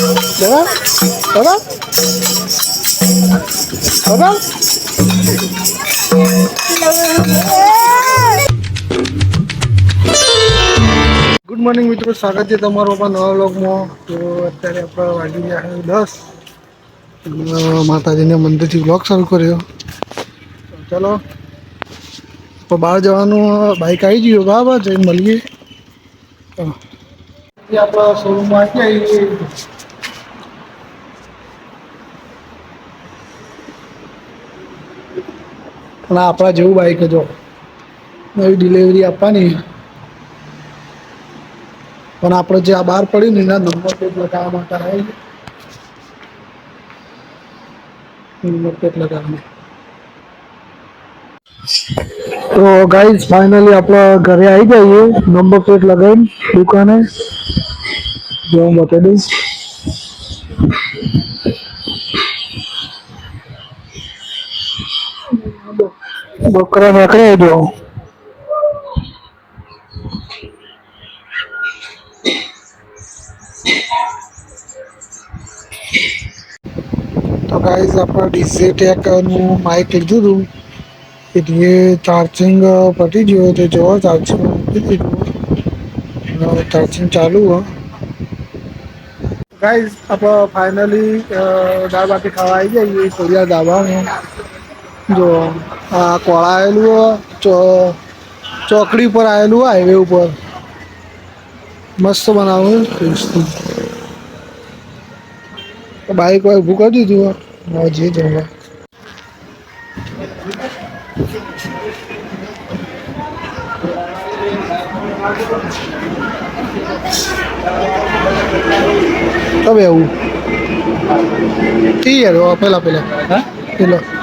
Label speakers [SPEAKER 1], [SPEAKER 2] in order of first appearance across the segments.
[SPEAKER 1] દાદા દાદા દાદા ગુડ મોર્નિંગ મિત્રો, સ્વાગત છે તમારો પણ નવા વ્લોગમાં. તો અત્યારે આપણે વાગી ગયા દસ. માતાજીને મંદિરથી વ્લોગ શરૂ કર્યો. ચાલો. તો બહાર જવાનું બાઇક આવી ગયું. બરાબર, જઈને મળીએ. આપણા શોરૂમમાં આવી ગયા પણ આપણા જેવું બાઈક જો. નવી ડિલિવરી આપવાની. પણ આપણે જે આ બહાર પડ્યું ને એના નંબર પ્લેટ લગાવવા માટે આવી નંબર પ્લેટ લગાવવાની. તો ગાઈઝ ફાઇનલી આપણે ઘરે આવી જઈએ નંબર પ્લેટ લગાવીને દુકાને. જો હું બતાવી દઈશ. બકરા નીકળે જો તો ગાઈઝ આપણે ડીઝે ટેકનું માઇક લીધું હતું. એટલે ચાર્જિંગ પતી ગયું તો જો ચાર્જિંગ મૂકી દીધું ચાર્જિંગ ચાલુ હો ગાઈઝ આપણે ફાઇનલી દાળ બાટી ખાવા આવી જઈએ કોરિયા ધાબામાં જો આ કોળા આવેલું ચો ચોકડી ઉપર આવેલું હાઈવે ઉપર. મસ્ત બનાવ્યું ટેસ્ટી. બાઈક વાઈક ઊભું કરી દીધું હવે જે જમવા. કবে આવું. ઠીક યાર પેલા પેલા. હા? પેલા.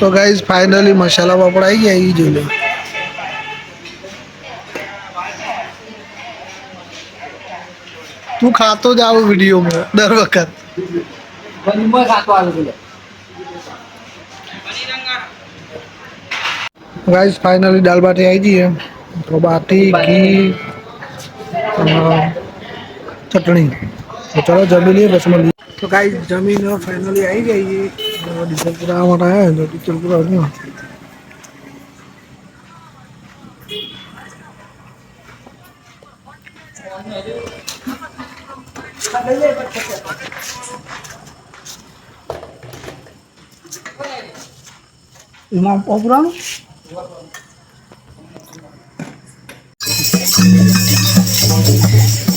[SPEAKER 1] તો ગાઈઝ ફાઇનલી મસાલા પાપડ આવી ગયા એ જોઈ લો. તું ખાતો જ આવું વિડીયોમાં દર વખત. ગાઈઝ ફાઇનલી દાલ બાટી આવી ગઈ એમ. તો બાટી, ઘી ચટણી. તો ચલો જમી લઈએ, પછી તો ગાઈઝ જમીન ફાઇનલી આવી ગઈ. di sentra mana ya jadi cerburannya lima
[SPEAKER 2] program Thank
[SPEAKER 1] you.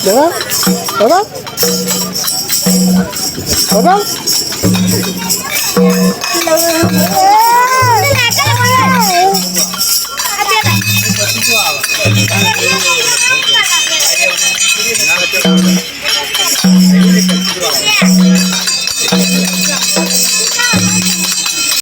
[SPEAKER 1] দাদা দাদা দাদা